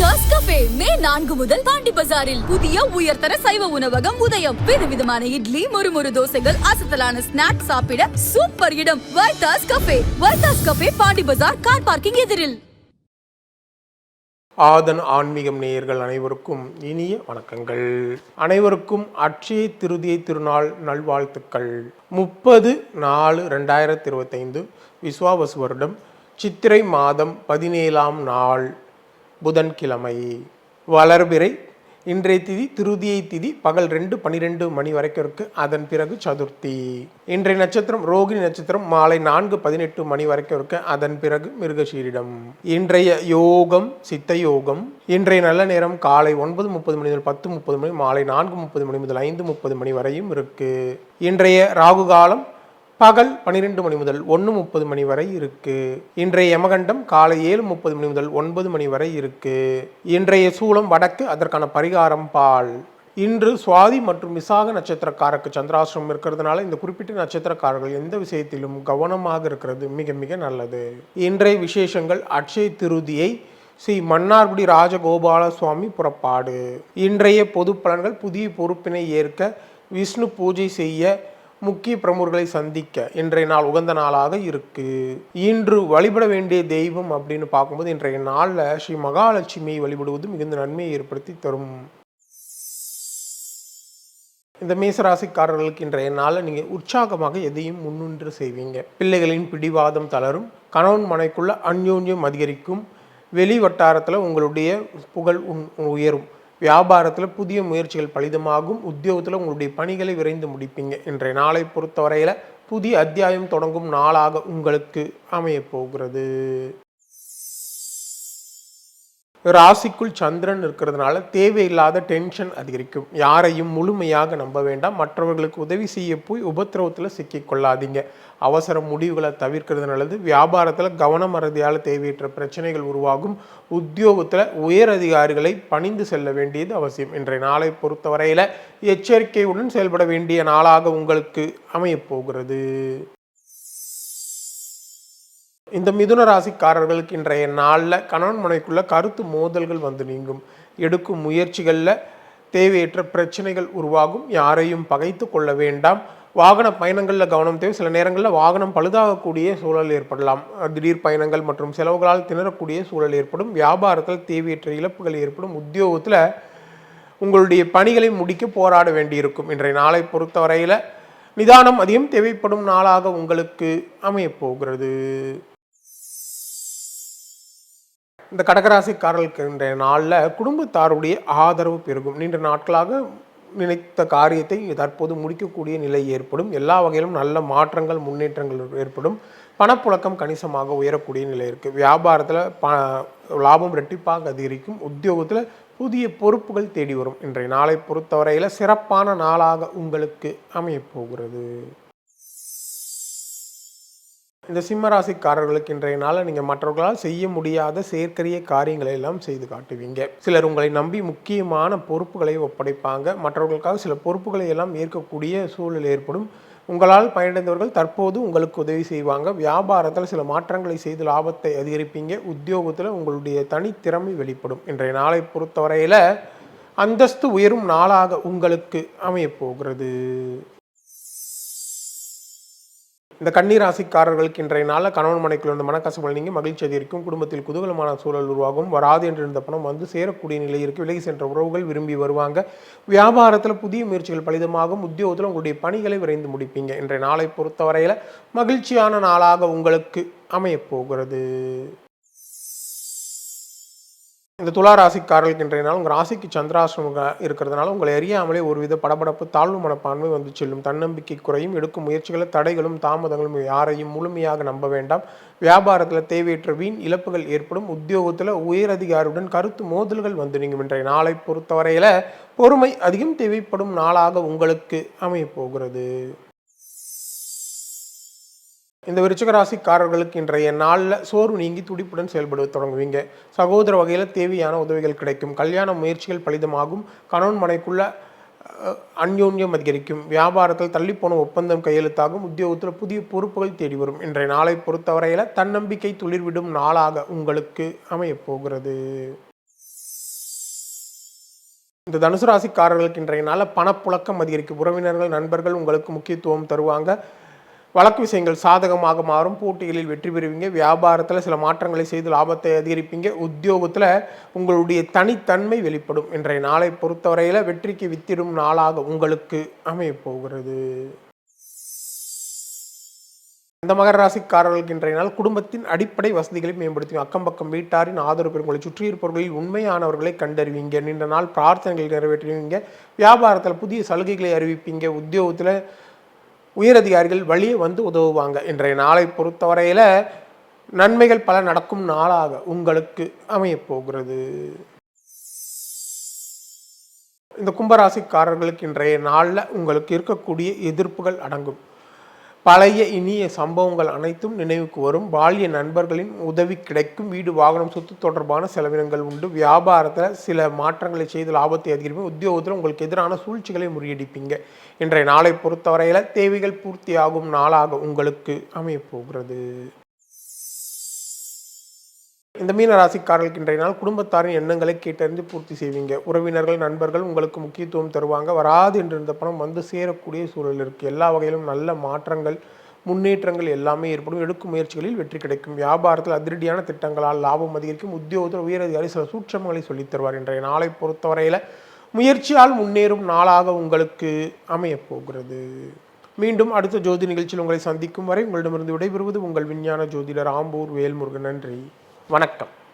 Toss cafe மே நான்கு முதல் பாண்டி பஜாரில் புதிய உயர்தர சைவ உணவகம் உதயம். விதவிதமான இட்லி மொறுமொறு தோசைகள் அசத்தலான ஸ்நாக்ஸ் சாப்பிட சூப்பர் இடம். Vaithas cafe Vaithas cafe Pondy Bazaar car parking எதிரில். ஆதன் ஆன்மீகம் நேயர்கள் அனைவருக்கும் இனிய வணக்கங்கள். அனைவருக்கும் அட்சய திருதியை திருநாள் நல்வாழ்த்துக்கள். முப்பது நாலு ரெண்டாயிரத்தி இருபத்தைந்து விஸ்வாவசு வருடம் சித்திரை மாதம் பதினேழாம் நாள். புதன்கிழமை. வளர்பிறை இன்றைய திதி திருதியை திதி பகல் ரெண்டு பனிரெண்டு மணி வரைக்கும் இருக்குது அதன் பிறகு சதுர்த்தி. இன்றைய நட்சத்திரம் ரோகிணி நட்சத்திரம் மாலை நான்கு பதினெட்டு மணி வரைக்கும் இருக்குது அதன் பிறகு மிருகசீரிடம். இன்றைய யோகம் சித்த யோகம். இன்றைய நல்ல நேரம் காலை ஒன்பது முப்பது மணி முதல் பத்து முப்பது மணி மாலை நான்கு முப்பது மணி முதல் ஐந்து முப்பது மணி வரையும் இருக்குது இன்றைய ராகு காலம் பகல் பன்னிரெண்டு மணி முதல் ஒன்று முப்பது மணி வரை இருக்கு. இன்றைய யமகண்டம் காலை ஏழு முப்பது மணி முதல் ஒன்பது மணி வரை இருக்கு. இன்றைய சூலம் வடக்கு அதற்கான பரிகாரம் பால். இன்று சுவாதி மற்றும் விசாக நட்சத்திரக்காரருக்கு சந்திராசிரமம் இருக்கிறதுனால இந்த குறிப்பிட்ட நட்சத்திரக்காரர்கள் எந்த விஷயத்திலும் கவனமாக இருக்கிறது மிக மிக நல்லது. இன்றைய விசேஷங்கள் அட்சய திருதியை ஸ்ரீ மன்னார்குடி ராஜகோபால சுவாமி புறப்பாடு. இன்றைய பொது பலன்கள் புதிய பொறுப்பினை ஏற்க விஷ்ணு பூஜை செய்ய முக்கிய பிரமுகர்களை சந்திக்க இன்றைய நாள் உகந்த நாளாக இருக்கு. இன்று வழிபட வேண்டிய தெய்வம் அப்படின்னு பார்க்கும்போது இன்றைய நாளில் ஸ்ரீ மகாலட்சுமியை வழிபடுவது மிகுந்த நன்மையை ஏற்படுத்தி தரும். இந்த மேசராசிக்காரர்களுக்கு இன்றைய நாளில் நீங்கள் உற்சாகமாக எதையும் முன்னின்று செய்வீங்க. பிள்ளைகளின் பிடிவாதம் தளரும் கணவன் மனைக்குள்ள அந்யோன்யம் அதிகரிக்கும் வெளி வட்டாரத்தில் உங்களுடைய புகழ் உன்- உயரும். வியாபாரத்தில் புதிய முயற்சிகள் பலிதமாகும். உத்தியோகத்தில் உங்களுடைய பணிகளை விரைந்து முடிப்பீங்க. இன்றைய நாளை பொறுத்தவரையில் புதிய அத்தியாயம் தொடங்கும் நாளாக உங்களுக்கு அமையப் போகிறது. ராசிக்குள் சந்திரன் இருக்கிறதுனால தேவையில்லாத டென்ஷன் அதிகரிக்கும். யாரையும் முழுமையாக நம்ப வேண்டாம். மற்றவர்களுக்கு உதவி செய்ய போய் உபத்திரவத்தில் சிக்கிக் கொள்ளாதீங்க. அவசர முடிவுகளை தவிர்க்கிறது நல்லது. வியாபாரத்தில் கவனம் அறுதியால் தேவையற்ற பிரச்சனைகள் உருவாகும். உத்தியோகத்தில் உயர் அதிகாரிகளை பணிந்து செல்ல வேண்டியது அவசியம். இன்றைய நாளை பொறுத்தவரையில் எச்சரிக்கையுடன் செயல்பட வேண்டிய நாளாக உங்களுக்கு அமையப்போகிறது இந்த மிதுன ராசிக்காரர்களுக்கு இன்றைய நாளில் கணவன் மனைக்குள்ள கருத்து மோதல்கள் வந்து நீங்கும். எடுக்கும் முயற்சிகளில் தேவையற்ற பிரச்சனைகள் உருவாகும். யாரையும் பகைத்து கொள்ள வேண்டாம். வாகன பயணங்களில் கவனம் தேவை. சில நேரங்களில் வாகனம் பழுதாகக்கூடிய சூழல் ஏற்படலாம். திடீர் பயணங்கள் மற்றும் செலவுகளால் திணறக்கூடிய சூழல் ஏற்படும். வியாபாரத்தில் தேவையற்ற இழப்புகள் ஏற்படும். உத்தியோகத்தில் உங்களுடைய பணிகளை முடிக்க போராட வேண்டியிருக்கும். இன்றைய நாளை பொறுத்தவரையில் நிதானம் அதிகம் தேவைப்படும் நாளாக உங்களுக்கு அமையப் போகிறது. இந்த கடகராசிக்காரர்களுக்கு இன்றைய நாளில் குடும்பத்தாருடைய ஆதரவு பெருகும். நீண்ட நாட்களாக நினைத்த காரியத்தை தற்போது முடிக்கக்கூடிய நிலை ஏற்படும். எல்லா வகையிலும் நல்ல மாற்றங்கள் முன்னேற்றங்கள் ஏற்படும். பணப்புழக்கம் கணிசமாக உயரக்கூடிய நிலை இருக்குது வியாபாரத்தில் ப லாபம் ரெட்டிப்பாக அதிகரிக்கும். உத்தியோகத்தில் புதிய பொறுப்புகள் தேடி வரும். இன்றைய நாளை பொறுத்தவரையில் சிறப்பான நாளாக உங்களுக்கு அமையப் போகிறது. இந்த சிம்மராசிக்காரர்களுக்கு இன்றைய நாளில் நீங்கள் மற்றவர்களால் செய்ய முடியாத செயற்கரிய காரியங்களை எல்லாம் செய்து காட்டுவீங்க. சிலர் உங்களை நம்பி முக்கியமான பொறுப்புகளை ஒப்படைப்பாங்க. மற்றவர்களுக்காக சில பொறுப்புகளை எல்லாம் ஏற்கக்கூடிய சூழல் ஏற்படும். உங்களால் பயனடைந்தவர்கள் தற்போது உங்களுக்கு உதவி செய்வாங்க. வியாபாரத்தில் சில மாற்றங்களை செய்து லாபத்தை அதிகரிப்பீங்க. உத்தியோகத்தில் உங்களுடைய தனித்திறமை வெளிப்படும். இன்றைய நாளை பொறுத்தவரையில் அந்தஸ்து உயரும் நாளாக உங்களுக்கு அமையப்போகிறது இந்த கண்ணீர் ராசிக்காரர்களுக்கு இன்றைய நாளில் கணவன் மனைக்குள் இருந்த மனக்கசப்புகள் நீங்க மகிழ்ச்சி அதிகரிக்கும். குடும்பத்தில் குதூகலமான சூழல் உருவாகும். வராது என்று இருந்த பணம் வந்து சேரக்கூடிய நிலை இருக்கு. விலகி சென்ற உறவுகள் விரும்பி வருவாங்க. வியாபாரத்தில் புதிய முயற்சிகள் பலிதமாகும். உத்தியோகத்தில் உங்களுடைய பணிகளை விரைந்து முடிப்பீங்க. இன்றைய நாளை பொறுத்தவரையில் மகிழ்ச்சியான நாளாக உங்களுக்கு அமையப் போகிறது. இந்த துலா ராசிக்காரர்களுக்கு இன்றைய நாள் உங்கள் ராசிக்கு சந்திராசிரமம் இருக்கிறதுனால உங்களை அறியாமலே ஒருவித படபடப்பு தாழ்வு மனப்பான்மை வந்து செல்லும். தன்னம்பிக்கை குறையும். எடுக்கும் முயற்சிகளை தடைகளும் தாமதங்களும் யாரையும் முழுமையாக நம்ப வேண்டாம். வியாபாரத்தில் தேவையற்ற வீண் இழப்புகள் ஏற்படும். உத்தியோகத்தில் உயரதிகாரியுடன் கருத்து மோதல்கள் வந்து நீங்கும். இன்றைய நாளை பொறுத்தவரையில் பொறுமை அதிகம் தேவைப்படும் நாளாக உங்களுக்கு அமையப்போகிறது இந்த விருச்சிக ராசிக்காரர்களுக்கு இன்றைய நாளில் சோர்வு நீங்கி துடிப்புடன் செயல்பட தொடங்குவீங்க. சகோதர வகையில் தேவையான உதவிகள் கிடைக்கும். கல்யாண முயற்சிகள் பலிதமாகும். கணவன் மனைக்குள்ள அந்யோன்யம் அதிகரிக்கும். வியாபாரத்தில் தள்ளிப்போன ஒப்பந்தம் கையெழுத்தாகும். உத்தியோகத்தில் புதிய பொறுப்புகள் தேடி வரும். இன்றைய நாளை பொறுத்தவரையில் தன்னம்பிக்கை துளிர்விடும் நாளாக உங்களுக்கு அமையப் போகிறது. இந்த தனுசு ராசிக்காரர்களுக்கு இன்றைய நாளில் பணப்புழக்கம் அதிகரிக்கும். உறவினர்கள் நண்பர்கள் உங்களுக்கு முக்கியத்துவம் தருவாங்க. வழக்கு விஷயங்கள் சாதகமாக மாறும். போட்டிகளில் வெற்றி பெறுவீங்க. வியாபாரத்தில் சில மாற்றங்களை செய்து லாபத்தை அதிகரிப்பீங்க. உத்தியோகத்தில் உங்களுடைய தனித்தன்மை வெளிப்படும். இன்றைய நாளை பொறுத்தவரையில் வெற்றிக்கு வித்திடும் நாளாக உங்களுக்கு அமையப்போகிறது அந்த இந்த மகர ராசிக்காரர்களுக்கு இன்றைய நாள் குடும்பத்தின் அடிப்படை வசதிகளை மேம்படுத்தும் அக்கம் பக்கம் வீட்டாரின் ஆதரவு பெறும். சுற்றி இருப்பவர்களில் உண்மையானவர்களை கண்டறிவீங்க. நீண்ட நாள் பிரார்த்தனைகளை நிறைவேற்றுவீங்க. வியாபாரத்தில் புதிய சலுகைகளை அறிவிப்பீங்க. உத்தியோகத்தில் உயரதிகாரிகள் வழியே வந்து உதவுவாங்க. இன்றைய நாளை பொறுத்தவரையில் நன்மைகள் பல நடக்கும் நாளாக உங்களுக்கு அமையப் போகிறது. இந்த கும்பராசிக்காரர்களுக்கு இன்றைய நாளில் உங்களுக்கு இருக்கக்கூடிய எதிர்ப்புகள் அடங்கும். பழைய இனிய சம்பவங்கள் அனைத்தும் நினைவுக்கு வரும். பால்ய நண்பர்களின் உதவி கிடைக்கும். வீடு வாகனம் சொத்து தொடர்பான செலவினங்கள் உண்டு. வியாபாரத்தில் சில மாற்றங்களை செய்து லாபத்தை அதிகரிப்பீங்க. உத்தியோகத்தில் உங்களுக்கு எதிரான சூழ்ச்சிகளை முறியடிப்பீங்க. இன்றைய நாளை பொறுத்தவரையில் தேவைகள் பூர்த்தியாகும் நாளாக உங்களுக்கு அமையப் போகிறது இந்த மீன ராசிக்காரர்களுக்கு இன்றைய நாள் குடும்பத்தாரின் எண்ணங்களை கேட்டறிந்து பூர்த்தி செய்வீங்க. உறவினர்கள் நண்பர்கள் உங்களுக்கு முக்கியத்துவம் தருவாங்க. வராது என்று இருந்த பணம் வந்து சேரக்கூடிய சூழல் இருக்குது எல்லா வகையிலும் நல்ல மாற்றங்கள் முன்னேற்றங்கள் எல்லாமே ஏற்படும். எடுக்கும் முயற்சிகளில் வெற்றி கிடைக்கும். வியாபாரத்தில் அதிரடியான திட்டங்களால் லாபம் அதிகரிக்கும். உத்தியோகத்தில் உயரதிகாரி சில சூட்சமங்களை சொல்லித் தருவார். இன்றைய நாளை பொறுத்தவரையில் முயற்சியால் முன்னேறும் நாளாக உங்களுக்கு அமையப்போகிறது மீண்டும் அடுத்த ஜோதி நிகழ்ச்சியில் உங்களை சந்திக்கும் வரை உங்களிடமிருந்து விடைபெறுவது உங்கள் விஞ்ஞான ஜோதிடர் ஆம்பூர் வேல்முருகன். நன்றி. வணக்கம்.